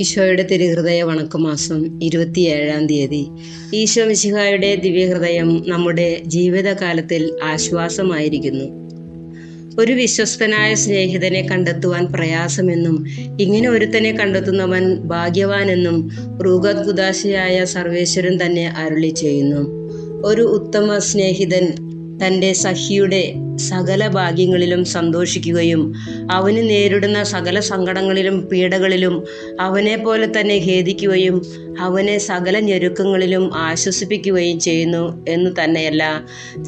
ഈശോയുടെ തിരുഹൃദയ വണക്കമാസം ഇരുപത്തിയേഴാം തീയതി. ഈശോ മിശിഹായുടെ ദിവ്യഹൃദയം നമ്മുടെ ജീവിതകാലത്തിൽ ആശ്വാസമായിരിക്കുന്നു. ഒരു വിശ്വസ്തനായ സ്നേഹിതനെ കണ്ടെത്തുവാൻ പ്രയാസമെന്നും ഇങ്ങനെ ഒരുത്തനെ കണ്ടെത്തുന്നവൻ ഭാഗ്യവാനെന്നും റുഗദ്ഗുദാശിയായ സർവേശ്വരൻ തന്നെ അരുളി ചെയ്യുന്നു. ഒരു ഉത്തമ സ്നേഹിതൻ തന്റെ സഖിയുടെ സകല ഭാഗ്യങ്ങളിലും സന്തോഷിക്കുകയും അവന് നേരിടുന്ന സകല സങ്കടങ്ങളിലും പീഡകളിലും അവനെ പോലെ തന്നെ ഖേദിക്കുകയും അവനെ സകല ഞെരുക്കങ്ങളിലും ആശ്വസിപ്പിക്കുകയും ചെയ്യുന്നു എന്ന് തന്നെയല്ല.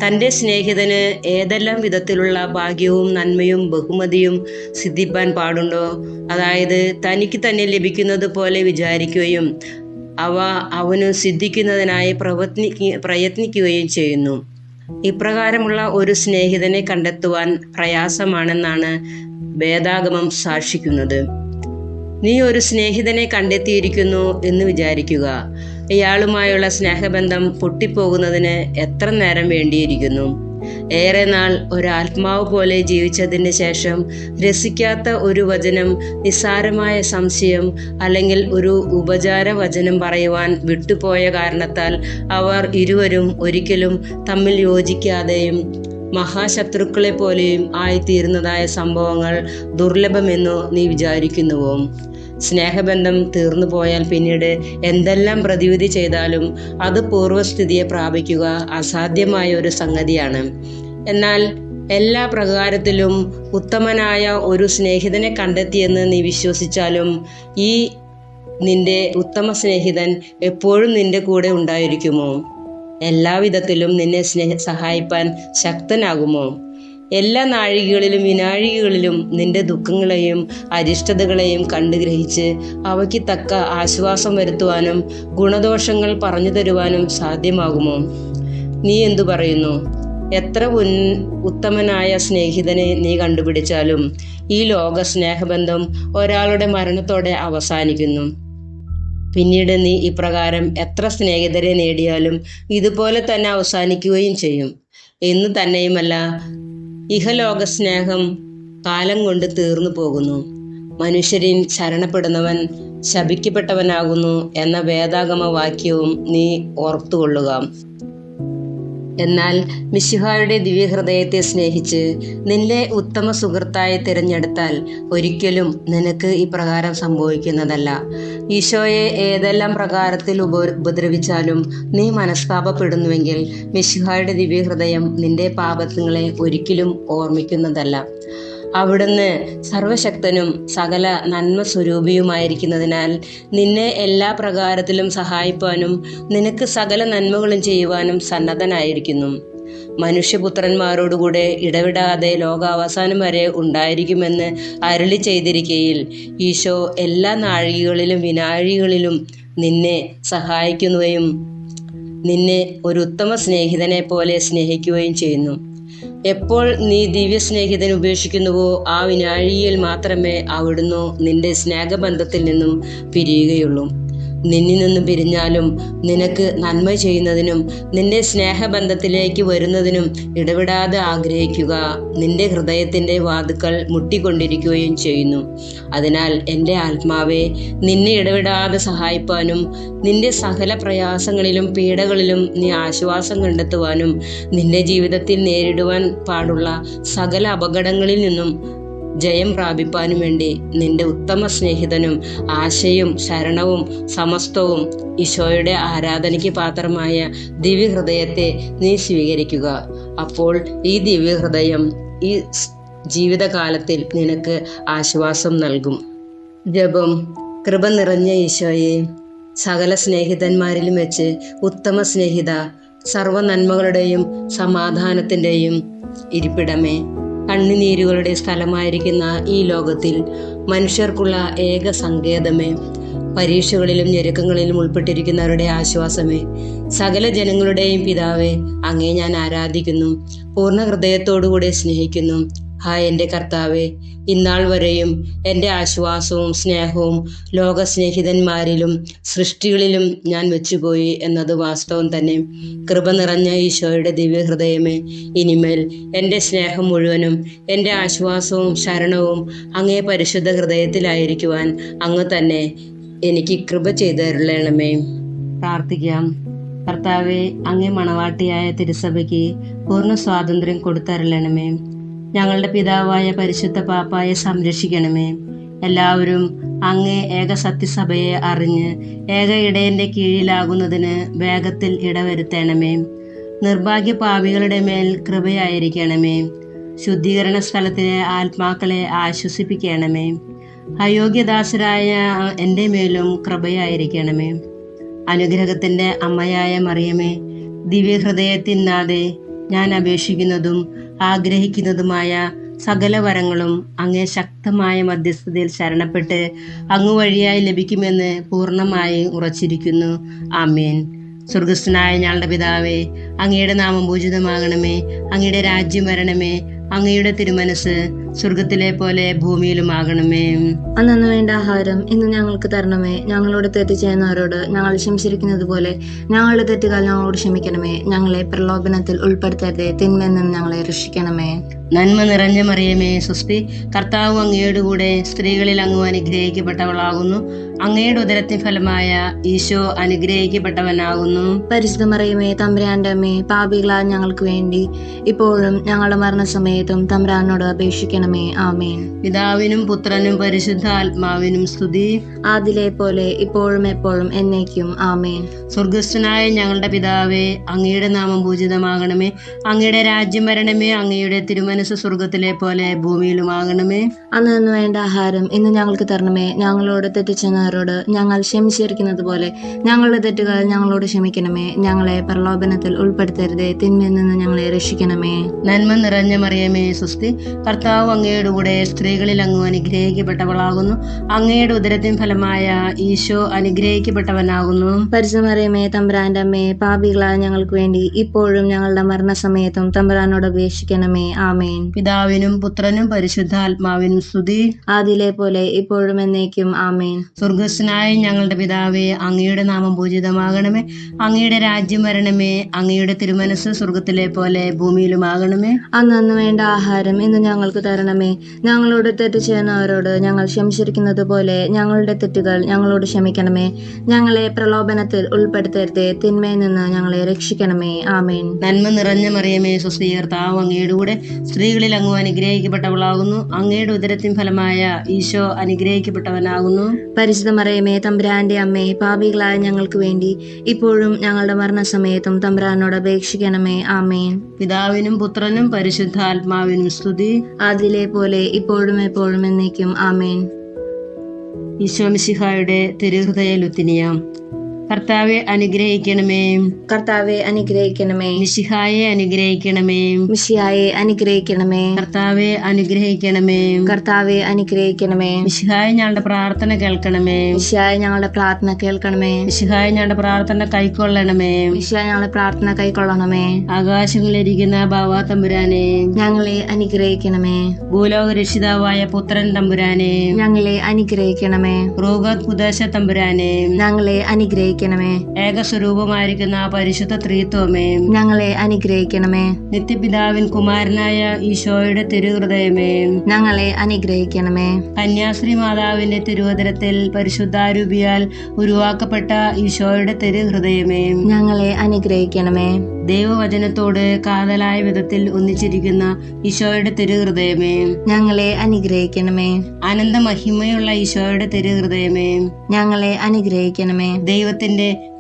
തന്റെ സ്നേഹിതന് ഏതെല്ലാം വിധത്തിലുള്ള ഭാഗ്യവും നന്മയും ബഹുമതിയും സിദ്ധിപ്പാൻ പാടുണ്ടോ? അതായത് തനിക്ക് തന്നെ ലഭിക്കുന്നത് പോലെ വിചാരിക്കുകയും അവ അവന് സിദ്ധിക്കുന്നതിനായി പ്രവത്നി പ്രയത്നിക്കുകയും ചെയ്യുന്നു. ഇപ്രകാരമുള്ള ഒരു സ്നേഹിതനെ കണ്ടെത്തുവാൻ പ്രയാസമാണെന്നാണ് വേദാഗമം സാക്ഷിക്കുന്നത്. നീ ഒരു സ്നേഹിതനെ കണ്ടെത്തിയിരിക്കുന്നു എന്ന് വിചാരിക്കുക. ഇയാളുമായുള്ള സ്നേഹബന്ധം പൊട്ടിപ്പോകുന്നതിന് എത്ര നേരം വേണ്ടിയിരിക്കുന്നു? ഏറെ നാൾ ഒരാത്മാവ് പോലെ ജീവിച്ചതിന് ശേഷം രസിക്കാത്ത ഒരു വചനം നിസ്സാരമായ സംശയം അല്ലെങ്കിൽ ഒരു ഉപചാര വചനം പറയുവാൻ വിട്ടുപോയ കാരണത്താൽ അവർ ഇരുവരും ഒരിക്കലും തമ്മിൽ യോജിക്കാതെയും മഹാശത്രുക്കളെ പോലെയും ആയിത്തീരുന്നതായ സംഭവങ്ങൾ ദുർലഭമെന്നു നീ വിചാരിക്കുന്നുവോ? സ്നേഹബന്ധം തീർന്നു പോയാൽ പിന്നീട് എന്തെല്ലാം പ്രതിവിധി ചെയ്താലും അത് പൂർവസ്ഥിതിയെ പ്രാപിക്കുക അസാധ്യമായ ഒരു സംഗതിയാണ്. എന്നാൽ എല്ലാ പ്രകാരത്തിലും ഉത്തമനായ ഒരു സ്നേഹിതനെ കണ്ടെത്തിയെന്ന് നീ വിശ്വസിച്ചാലും ഈ നിന്റെ ഉത്തമ സ്നേഹിതൻ എപ്പോഴും നിന്റെ കൂടെ ഉണ്ടായിരിക്കുമോ? എല്ലാവിധത്തിലും നിന്നെ സ്നേഹ സഹായിപ്പാൻ ശക്തനാകുമോ? എല്ലാ നാഴികകളിലും വിനാഴികകളിലും നിന്റെ ദുഃഖങ്ങളെയും അരിഷ്ടതകളെയും കണ്ടുഗ്രഹിച്ച് അവയ്ക്ക് തക്ക ആശ്വാസം വരുത്തുവാനും ഗുണദോഷങ്ങൾ പറഞ്ഞു തരുവാനും സാധ്യമാകുമോ? നീ എന്തു പറയുന്നു? എത്ര ഉൻ ഉത്തമനായ സ്നേഹിതനെ നീ കണ്ടുപിടിച്ചാലും ഈ ലോക സ്നേഹബന്ധം ഒരാളുടെ മരണത്തോടെ അവസാനിക്കുന്നു. പിന്നീട് നീ ഇപ്രകാരം എത്ര സ്നേഹിതരെ നേടിയാലും ഇതുപോലെ തന്നെ അവസാനിക്കുകയും ചെയ്യും. എന്ന് തന്നെയുമല്ല ഇഹലോക സ്നേഹം കാലം കൊണ്ട് തീർന്നു പോകുന്നു. മനുഷ്യരിൽ ശരണപ്പെടുന്നവൻ ശപിക്കപ്പെട്ടവനാകുന്നു എന്ന വേദാഗമ വാക്യവും നീ ഓർത്തുകൊള്ളുക. എന്നാൽ മിശിഹായുടെ ദിവ്യഹൃദയത്തെ സ്നേഹിച്ച് നിന്നെ ഉത്തമ സുഹൃത്തായി തിരഞ്ഞെടുത്താൽ ഒരിക്കലും നിനക്ക് ഇപ്രകാരം സംഭവിക്കുന്നതല്ല. ഈശോയെ ഏതെല്ലാം പ്രകാരത്തിൽ ഉപ ഉപദ്രവിച്ചാലും നീ മനസ്താപപ്പെടുന്നുവെങ്കിൽ മിശിഹായുടെ ദിവ്യഹൃദയം നിന്റെ പാപങ്ങളെ ഒരിക്കലും ഓർമ്മിക്കുന്നതല്ല. അവിടുന്ന് സർവശക്തനും സകല നന്മ സ്വരൂപിയുമായിരിക്കുന്നതിനാൽ നിന്നെ എല്ലാ പ്രകാരത്തിലും സഹായിപ്പാനും നിനക്ക് സകല നന്മകളും ചെയ്യുവാനും സന്നദ്ധനായിരിക്കുന്നു. മനുഷ്യപുത്രന്മാരോടുകൂടെ ഇടവിടാതെ ലോകാവസാനം വരെ ഉണ്ടായിരിക്കുമെന്ന് അരുളി ചെയ്തിരിക്കയിൽ ഈശോ എല്ലാ നാഴികകളിലും വിനാഴികളിലും നിന്നെ സഹായിക്കുകയും നിന്നെ ഒരു ഉത്തമ സ്നേഹിതനെ പോലെ സ്നേഹിക്കുകയും ചെയ്യുന്നു. എപ്പോൾ നീ ദിവ്യസ്നേഹിതൻ ഉപേക്ഷിക്കുന്നുവോ ആ വിനാഴിയിൽ മാത്രമേ അവിടുന്ന് നിന്റെ സ്നേഹബന്ധത്തിൽ നിന്നും പിരിയുകയുള്ളൂ. നിന്നിൽ നിന്ന് പിരിഞ്ഞാലും നിനക്ക് നന്മ ചെയ്യുന്നതിനും നിന്റെ സ്നേഹബന്ധത്തിലേക്ക് വരുന്നതിനും ഇടപെടാതെ ആഗ്രഹിക്കുക. നിന്റെ ഹൃദയത്തിന്റെ വാതുക്കൾ മുട്ടിക്കൊണ്ടിരിക്കുകയും ചെയ്യുന്നു. അതിനാൽ എന്റെ ആത്മാവെ നിന്നെ ഇടപെടാതെ സഹായിപ്പാനും നിന്റെ സകല പ്രയാസങ്ങളിലും പീഡകളിലും നീ ആശ്വാസം കണ്ടെത്തുവാനും നിന്റെ ജീവിതത്തിൽ നേരിടുവാൻ പാടുള്ള സകല അപകടങ്ങളിൽ നിന്നും ജയം പ്രാപിപ്പാനും വേണ്ടി നിന്റെ ഉത്തമ സ്നേഹിതനും ആശയും ശരണവും സമസ്തവും ഈശോയുടെ ആരാധനയ്ക്ക് പാത്രമായ ദിവ്യഹൃദയത്തെ നീ സ്വീകരിക്കുക. അപ്പോൾ ഈ ദിവ്യഹൃദയം ഈ ജീവിതകാലത്തിൽ നിനക്ക് ആശ്വാസം നൽകും. ജപം കൃപ നിറഞ്ഞ ഈശോയെ സകല സ്നേഹിതന്മാരിലും വെച്ച് ഉത്തമ സ്നേഹിത സർവ നന്മകളുടെയും സമാധാനത്തിന്റെയും ഇരിപ്പിടമേ. കണ്ണുനീരുകളുടെ സ്ഥലമായിരിക്കുന്ന ഈ ലോകത്തിൽ മനുഷ്യർക്കുള്ള ഏക സങ്കേതമേ. പരീക്ഷകളിലും ഞെരുക്കങ്ങളിലും ഉൾപ്പെട്ടിരിക്കുന്നവരുടെ ആശ്വാസമേ. സകല ജനങ്ങളുടെയും പിതാവേ അങ്ങേ ഞാൻ ആരാധിക്കുന്നു. പൂർണ ഹൃദയത്തോടുകൂടെ സ്നേഹിക്കുന്നു. ഹായ് എന്റെ കർത്താവെ. ഇന്നാൾ വരെയും എന്റെ ആശ്വാസവും സ്നേഹവും ലോകസ്നേഹിതന്മാരിലും സൃഷ്ടികളിലും ഞാൻ വെച്ചുപോയി എന്നത് വാസ്തവം തന്നെ. കൃപ നിറഞ്ഞ ഈശോയുടെ ദിവ്യഹൃദയമേ ഇനിമേൽ എന്റെ സ്നേഹം മുഴുവനും എന്റെ ആശ്വാസവും ശരണവും അങ്ങേ പരിശുദ്ധ ഹൃദയത്തിലായിരിക്കുവാൻ അങ്ങ് തന്നെ എനിക്ക് കൃപ ചെയ്തരുളണമേ. പ്രാർത്ഥിക്കാം. കർത്താവെ അങ്ങേ മണവാട്ടിയായ തിരുസഭയ്ക്ക് പൂർണ സ്വാതന്ത്ര്യം കൊടുത്തരുളണമേ. ഞങ്ങളുടെ പിതാവായ പരിശുദ്ധ പാപ്പായെ സംരക്ഷിക്കണമേ. എല്ലാവരും അങ്ങേ ഏക സത്യസഭയെ അറിഞ്ഞ് ഏക ഇടയന്റെ കീഴിലാകുന്നതിന് വേഗത്തിൽ ഇടവരുത്തണമേ. നിർഭാഗ്യ പാപികളുടെ മേൽ കൃപയായിരിക്കണമേ. ശുദ്ധീകരണ സ്ഥലത്തിലെ ആത്മാക്കളെ ആശ്വസിപ്പിക്കണമേ. അയോഗ്യദാസരായ എന്റെ മേലും കൃപയായിരിക്കണമേ. അനുഗ്രഹത്തിന്റെ അമ്മയായ മറിയമേ ദിവ്യഹൃദയത്തിനാതെ ഞാൻ അപേക്ഷിക്കുന്നതും ആഗ്രഹിക്കുന്നതുമായ സകല വരങ്ങളും അങ്ങേ ശക്തമായ മധ്യസ്ഥതയിൽ ശരണപ്പെട്ട് അങ്ങ് വഴിയായി ലഭിക്കുമെന്ന് പൂർണമായി ഉറച്ചിരിക്കുന്നു. ആമേൻ. സ്വർഗസ്ഥനായ ഞങ്ങളുടെ പിതാവേ അങ്ങയുടെ നാമം പൂജിതമാകണമേ അങ്ങയുടെ രാജ്യം വരണമേ അങ്ങയുടെ തിരുമനസ് സ്വർഗത്തിലെ പോലെ ഭൂമിയിലുമാകണമേ. അന്നു വേണ്ട ആഹാരം ഇന്ന് ഞങ്ങൾക്ക് തരണമേ. ഞങ്ങളോട് തെറ്റ് ചെയ്യുന്നവരോട് ഞങ്ങൾ ക്ഷമിച്ചിരിക്കുന്നത് പോലെ ഞങ്ങളുടെ തെറ്റുകാൽ ഞങ്ങളോട് ക്ഷമിക്കണമേ. ഞങ്ങളെ പ്രലോഭനത്തിൽ ഉൾപ്പെടുത്തരുതേ. തിന്മയിൽ നിന്ന് ഞങ്ങളെ രക്ഷിക്കണമേ. നന്മ നിറഞ്ഞ മറിയമേ സുസ്തി. കർത്താവ് അങ്ങയുടെ കൂടെ സ്ത്രീകളിൽ അങ്ങ് അനുഗ്രഹിക്കപ്പെട്ടവളാകുന്നു. അങ്ങയുടെ ഉദരത്തിൻ ഫലമായ ഈശോ അനുഗ്രഹിക്കപ്പെട്ടവനാകുന്നു. പരിശുദ്ധ മറിയമേ തമ്പ്രാന്റെ അമ്മേ പാപികളാൽ ഞങ്ങൾക്ക് വേണ്ടി ഇപ്പോഴും ഞങ്ങളുടെ മരണസമയത്തും തമ്പ്രാനോട് അപേക്ഷിക്കണമേ. ആമേൻ. പിതാവിനും പുത്രനും പരിശുദ്ധ ആത്മാവിനും സ്തുതി. ആദിലെ പോലെ ഇപ്പോഴും എപ്പോഴും എന്നേക്കും. ആമേൻ. സ്വർഗസ്ഥനായ ഞങ്ങളുടെ പിതാവേ അങ്ങയുടെ നാമം പൂജിതമാകണമേ. അങ്ങയുടെ രാജ്യം വരണമേ അങ്ങയുടെ തിരുമനസ് സ്വർഗത്തിലെ പോലെ ഭൂമിയിലുമാകണമേ അന്ന് നിന്ന് വേണ്ട ആഹാരം ഇന്ന് ഞങ്ങൾക്ക് തരണമേ. ഞങ്ങളോട് തെറ്റിച്ചെന്നവരോട് ഞങ്ങൾ ക്ഷമിച്ചിരിക്കുന്നത് പോലെ ഞങ്ങളുടെ തെറ്റുകൾ ഞങ്ങളോട് ക്ഷമിക്കണമേ. ഞങ്ങളെ പ്രലോഭനത്തിൽ ഉൾപ്പെടുത്തരുതേ. തിന്മയിൽ നിന്ന് ഞങ്ങളെ രക്ഷിക്കണമേ. നന്മ നിറഞ്ഞ മറിയമേ സുസ്തി കർത്താവ് അങ്ങയുടെ കൂടെ സ്ത്രീകളിൽ അങ്ങ് അനുഗ്രഹിക്കപ്പെട്ടവളാകുന്നു. അങ്ങയുടെ ഉദരത്തിൻ ഫലമായ ഈശോ അനുഗ്രഹിക്കപ്പെട്ടവനാകുന്നു. പരിചമറിയമേ തമ്പുരാന്റെ അമ്മേ പാപികളായ ഞങ്ങൾക്ക് വേണ്ടി ഇപ്പോഴും ഞങ്ങളുടെ മരണസമയത്തും തമ്പുരാനോട് അപേക്ഷിക്കണമേ. ആമേൻ. പിതാവിനും പുത്രനും പരിശുദ്ധാത്മാവിനും സ്തുതി. ആദിലെ പോലെ ഇപ്പോഴും എന്നേക്കും ആമേൻ. സ്വർഗസ്നായ ഞങ്ങളുടെ പിതാവേ അങ്ങയുടെ നാമം പൂജിതമാകണമേ. അങ്ങയുടെ രാജ്യം വരണമേ. അങ്ങയുടെ തിരുമനസ് സ്വർഗത്തിലെ പോലെ ഭൂമിയിലുമാകണമേ. അന്നു വേണ്ട ആഹാരം ഇന്ന് ഞങ്ങൾക്ക് തരണമേ. ഞങ്ങളോട് തെറ്റ് ചെയ്യുന്നവരോട് ഞങ്ങൾ ക്ഷമിച്ചിരിക്കുന്നത് പോലെ ഞങ്ങളുടെ തെറ്റുകൾ ഞങ്ങളോട് ക്ഷമിക്കണമേ. ഞങ്ങളെ പ്രലോഭനത്തിൽ ഉൾപ്പെടുത്തരുതേ. തിന്മയിൽ നിന്ന് ഞങ്ങളെ രക്ഷിക്കണമേ. ആമേൻ. നന്മ നിറഞ്ഞ മറിയമേ സുസ്വീകർത്താവ് അങ്ങയുടെ കൂടെ സ്ത്രീകളിൽ അങ്ങ് അനുഗ്രഹിക്കപ്പെട്ടവളാകുന്നു. അങ്ങയുടെ ഉദരത്തിൻ ഫലമായ ഈശോ അനുഗ്രഹിക്കപ്പെട്ടവനാകുന്നു. പരിശുദ്ധ മറയമേ തമ്പുരാന്റെ അമ്മേ പാപികളായ ഞങ്ങൾക്ക് വേണ്ടി ഇപ്പോഴും ഞങ്ങളുടെ മരണസമയത്തും തമ്പുരാനോട് അപേക്ഷിക്കണമേ. ആമേൻ. പിതാവിനും പുത്രനും പരിശുദ്ധാത്മാവിനും സ്തുതി. അതിലെ പോലെ ഇപ്പോഴും എപ്പോഴും എന്നേക്കും. ആമേൻ. ഈശോ മിശിഹായുടെ തിരുഹൃദയ ലുത്തിനിയാം. കർത്താവെ അനുഗ്രഹിക്കണമേ. കർത്താവെ അനുഗ്രഹിക്കണമേ. മിശിഹായെ അനുഗ്രഹിക്കണമേ. മിഷിഹായെ അനുഗ്രഹിക്കണമേ. കർത്താവെ അനുഗ്രഹിക്കണമേ. കർത്താവെ അനുഗ്രഹിക്കണമേ. മിശിഹായ ഞങ്ങളുടെ പ്രാർത്ഥന കേൾക്കണമേ. മിഷിഹായ ഞങ്ങളുടെ പ്രാർത്ഥന കേൾക്കണമേ. മിശിഹായ ഞങ്ങളുടെ പ്രാർത്ഥന കൈക്കൊള്ളണമേ. മിഷിഹായ ഞങ്ങളുടെ പ്രാർത്ഥന കൈക്കൊള്ളണമേ. ആകാശങ്ങളിലിരിക്കുന്ന ബാവാ തമ്പുരാനെ. ഞങ്ങളെ അനുഗ്രഹിക്കണമേ. ഭൂലോക രക്ഷിതാവായ പുത്രൻ തമ്പുരാനെ. ഞങ്ങളെ അനുഗ്രഹിക്കണമേ. രോഗ കുദേശ തമ്പുരാനെ. ഞങ്ങളെ അനുഗ്രഹിക്കണമേ. ഏകസ്വരൂപമായിരിക്കുന്ന പരിശുദ്ധ ത്രീത്വമേ. ഞങ്ങളെ അനുഗ്രഹിക്കണമേ. നിത്യപിതാവിൻ കുമാരനായ ഈശോയുടെ തിരുഹൃദയമേ. ഞങ്ങളെ അനുഗ്രഹിക്കണമേ. കന്യാശ്രീ മാതാവിന്റെ തിരുവതരത്തിൽ പരിശുദ്ധാരൂപിയാൽ ഉരുവാക്കപ്പെട്ട ഈശോയുടെ തിരുഹൃദയമേ. ഞങ്ങളെ അനുഗ്രഹിക്കണമേ. ദൈവവചനത്തോട് കാതലായ വിധത്തിൽ ഒന്നിച്ചിരിക്കുന്ന ഈശോയുടെ തിരുഹൃദയമേ. ഞങ്ങളെ അനുഗ്രഹിക്കണമേ. അനന്ത മഹിമയുള്ള ഈശോയുടെ തിരുഹൃദയമേ. ഞങ്ങളെ അനുഗ്രഹിക്കണമേ. ദൈവത്തിന്റെ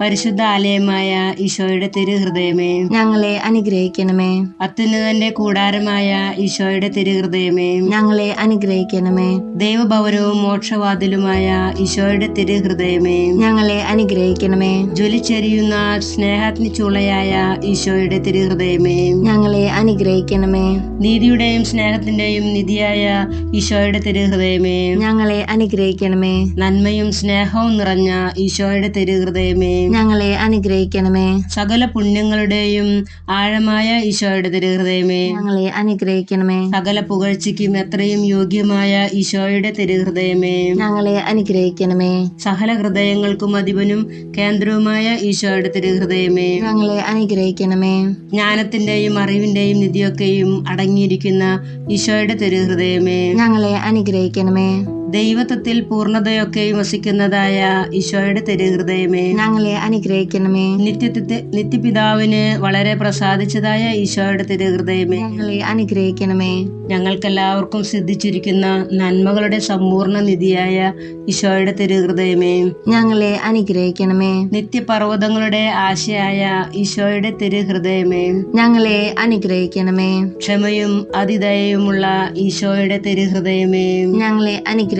പരിശുദ്ധ ആലയമായ ഈശോയുടെ തിരുഹൃദയമേ. ഞങ്ങളെ അനുഗ്രഹിക്കണമേ. അത്യുന്നതന്റെ കൂടാരമായ ഈശോയുടെ തിരുഹൃദയമേ. ഞങ്ങളെ അനുഗ്രഹിക്കണമേ. ദൈവഭവനവും മോക്ഷവാതിലുമായ ഈശോയുടെ തിരുഹൃദയമേ. ഞങ്ങളെ അനുഗ്രഹിക്കണമേ. ജ്വലിച്ചെരിയുന്ന സ്നേഹാഗ്നി ചൂളയായ ഈശോയുടെ തിരുഹൃദയമേ. ഞങ്ങളെ അനുഗ്രഹിക്കണമേ. നീതിയുടെയും സ്നേഹത്തിന്റെയും നിധിയായ ഈശോയുടെ തിരുഹൃദയമേ. ഞങ്ങളെ അനുഗ്രഹിക്കണമേ. നന്മയും സ്നേഹവും നിറഞ്ഞ ഈശോയുടെ തിരുഹൃദയമേ ഞങ്ങളെ അനുഗ്രഹിക്കണമേ. സകല പുണ്യങ്ങളുടെയും ആഴമായ ഈശോയുടെ തിരുഹൃദയമേ. ഞങ്ങളെ അനുഗ്രഹിക്കണമേ. സകല പുകഴ്ചയ്ക്കും എത്രയും യോഗ്യമായ ഈശോയുടെ തിരുഹൃദയമേ. ഞങ്ങളെ അനുഗ്രഹിക്കണമേ. സകല ഹൃദയങ്ങൾക്കും അധിപനും കേന്ദ്രവുമായ ഈശോയുടെ തിരുഹൃദയമേ. ഞങ്ങളെ അനുഗ്രഹിക്കണമേ. ജ്ഞാനത്തിന്റെയും അറിവിന്റെയും നിധിയൊക്കെയും അടങ്ങിയിരിക്കുന്ന ഈശോയുടെ തിരുഹൃദയമേ. ഞങ്ങളെ അനുഗ്രഹിക്കണമേ. ദൈവത്വത്തിൽ പൂർണതയൊക്കെയും വസിക്കുന്നതായ ഈശോയുടെ തിരുഹൃദയമേ. ഞങ്ങളെ അനുഗ്രഹിക്കണമേ. നിത്യത്തെ നിത്യപിതാവിന് വളരെ പ്രസാദിച്ചതായ ഈശോയുടെ തിരുഹൃദയമേ. ഞങ്ങളെ അനുഗ്രഹിക്കണമേ. ഞങ്ങൾക്കെല്ലാവർക്കും സിദ്ധിച്ചിരിക്കുന്ന നന്മകളുടെ സമ്പൂർണ നിധിയായ ഈശോയുടെ തിരുഹൃദയമേ. ഞങ്ങളെ അനുഗ്രഹിക്കണമേ. നിത്യപർവതങ്ങളുടെ ആശയായ ഈശോയുടെ തിരുഹൃദയമേ. ഞങ്ങളെ അനുഗ്രഹിക്കണമേ. ക്ഷമയും അതിദയയുമുള്ള ഈശോയുടെ തിരുഹൃദയമേ. ഞങ്ങളെ അനുഗ്രഹിക്കണമേ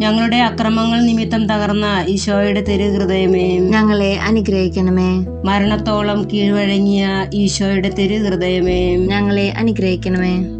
ഞങ്ങളുടെ അക്രമങ്ങൾ നിമിത്തം തകർന്ന ഈശോയുടെ തിരുഹൃദയമേ. ഞങ്ങളെ അനുഗ്രഹിക്കണമേ. മരണത്തോളം കീഴ്വഴങ്ങിയ ഈശോയുടെ തിരുഹൃദയമേ. ഞങ്ങളെ അനുഗ്രഹിക്കണമേ.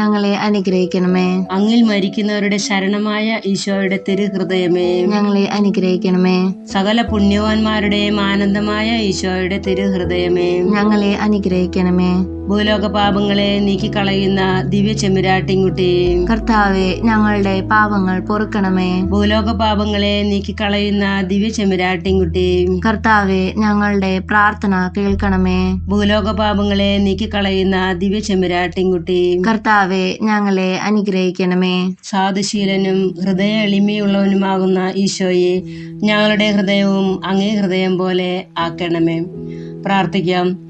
ഞങ്ങളെ അനുഗ്രഹിക്കണമേ. അങ്ങിൽ മരിക്കുന്നവരുടെ ശരണമായ ഈശോയുടെ തിരുഹൃദയമേ. ഞങ്ങളെ അനുഗ്രഹിക്കണമേ. സകല പുണ്യവാന്മാരുടെയും ആനന്ദമായ ഈശോയുടെ തിരുഹൃദയമേ. ഞങ്ങളെ അനുഗ്രഹിക്കണമേ. ഭൂലോക പാപങ്ങളെ നീക്കിക്കളയുന്ന ദിവ്യ ചെമ്മരാട്ടിൻകുട്ടി കർത്താവെ ഞങ്ങളുടെ പാപങ്ങൾ പൊറുക്കണമേ. ഭൂലോക പാപങ്ങളെ നീക്കിക്കളയുന്ന ദിവ്യ ചെമ്മരാട്ടിൻകുട്ടി കർത്താവെ ഞങ്ങളുടെ പ്രാർത്ഥന കേൾക്കണമേ. ഭൂലോക പാപങ്ങളെ നീക്കിക്കളയുന്ന ദിവ്യ ചെമ്മരാട്ടിൻകുട്ടി കർത്താവെ ഞങ്ങളെ അനുഗ്രഹിക്കണമേ. സാധുശീലനും ഹൃദയ എളിമയുള്ളവനുമാകുന്ന ഈശോയെ ഞങ്ങളുടെ ഹൃദയവും അങ്ങേ ഹൃദയം പോലെ ആക്കണമേ. പ്രാർത്ഥിക്കാം.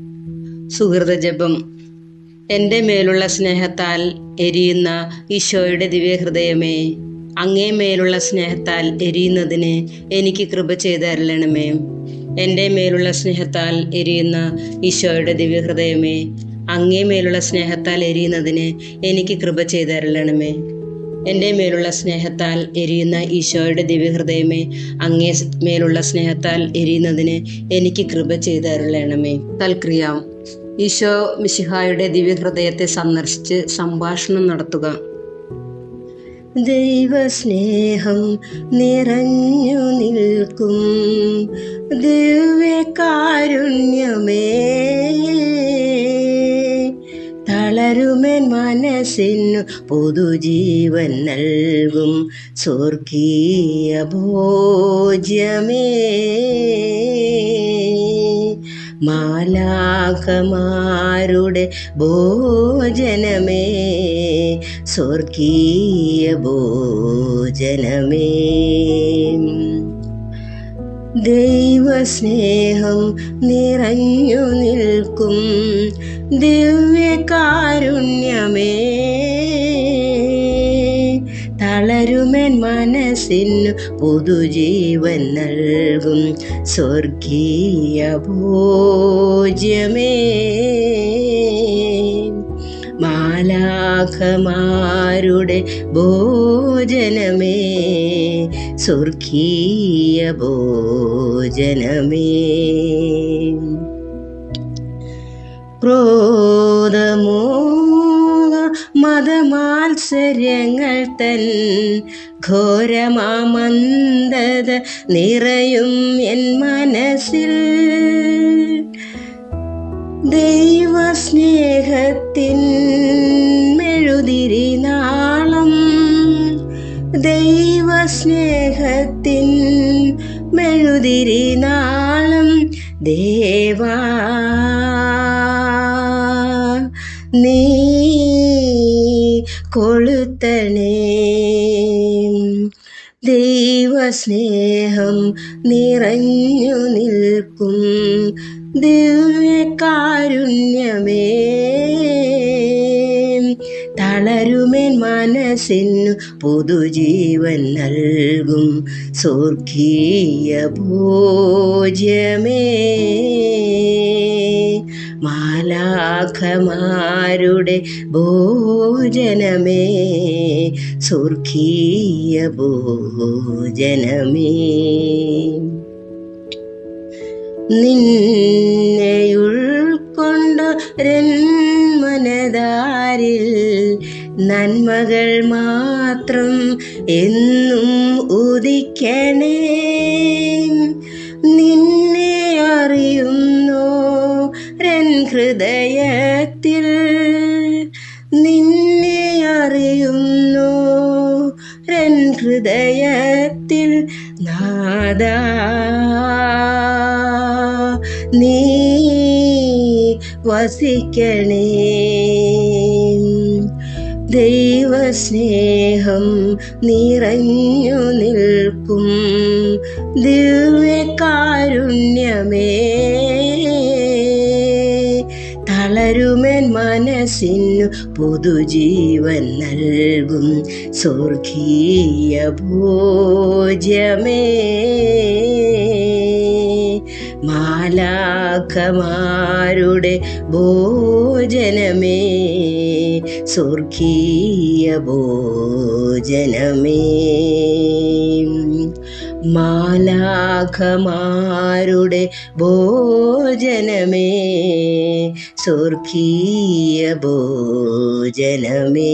സുഹൃത ജപം എന്റെ മേലുള്ള സ്നേഹത്താൽ എരിയുന്ന ഈശോയുടെ ദിവ്യഹൃദയമേ അങ്ങേ മേലുള്ള സ്നേഹത്താൽ എരിയുന്നതിന് എനിക്ക് കൃപ ചെയ്തരലണമേ എന്റെ മേലുള്ള സ്നേഹത്താൽ എരിയുന്ന ഈശോയുടെ ദിവ്യഹൃദയമേ അങ്ങേ മേലുള്ള സ്നേഹത്താൽ എരിയുന്നതിന് എനിക്ക് കൃപ ചെയ്തരലണമേ എന്റെ മേലുള്ള സ്നേഹത്താൽ എരിയുന്ന ഈശോയുടെ ദിവ്യഹൃദയമേ അങ്ങേ മേലുള്ള സ്നേഹത്താൽ എരിയുന്നതിന് എനിക്ക് കൃപ ചെയ്തരലണമേ തൽക്രിയ. ഈശോ മിശിഹായുടെ ദിവ്യഹൃദയത്തെ സന്ദർശിച്ച് സംഭാഷണം നടത്തുക. ദൈവസ്നേഹം നിറഞ്ഞു നിൽക്കും. ദിവ്യകാരുണ്യമേ. തളരുമേൻ മനസ്സിനു പുതുജീവൻ നൽകും. സ്വർഗീയ ഭോജ്യമേ. മാലാഖമാരുടെ ഭോജനമേ സ്വർഗീയ ഭോജനമേ. ദൈവസ്നേഹം നിറഞ്ഞു നിൽക്കും ദിവ്യകാരുണ്യമേ. തളരുമെൻ മനസ്സിനു പുതുജീവൻ നൽകും. സ്വർഗീയ ഭോജ്യമേ. മാലാഖമാരുടെ ഭോജനമേ. സ്വർഗീയ ഭോജനമേ. ക്രോധമോഹ മതമാത്സര്യങ്ങൾ തൻ ഘോരമാമന്ദത നിറയും എൻ മനസ്സിൽ. ദൈവസ്നേഹത്തിൻ മെഴുതിരി നാളം ദൈവസ്നേഹത്തിൻ മെഴുതിരി നാളം ദേവാ. നീ കൊളുത്തണേ. ദൈവസ്നേഹം നിറഞ്ഞു നിൽക്കും. ദിവ്യകാരുണ്യമേ തളരുമേൻ മനസ്സിനു പുതുജീവൻ നൽകും. സ്വർഗീയ ഭോജ്യമേ. മാലാഖമാരുടെ ഭോജനമേ സ്വർഗീയ ഭോജനമേ. നിന്നെയുൾക്കൊണ്ടൊരന്മനതാരിൽ നന്മകൾ മാത്രം എന്നും ഉദിക്കണേ. ഹൃദയത്തിൽ നിന്നെ അറിയുന്നു. രൻ ഹൃദയത്തിൽ നാദ. നീ വസിക്കണേ. ദൈവസ്നേഹം നിറഞ്ഞു നിൽക്കും. ദിവ്യകാരുണ്യമേ മനസ്സിനു പുതുജീവൻ നൽകും. സ്വർഗീയ ഭോജ്യമേ. മാലാഖമാരുടെ ഭോജനമേ. സ്വർഗീയ ഭോജനമേ. മാലാഖമാരുടെ ഭോജനമേ. സ്വർഗീയ ഭോജനമേ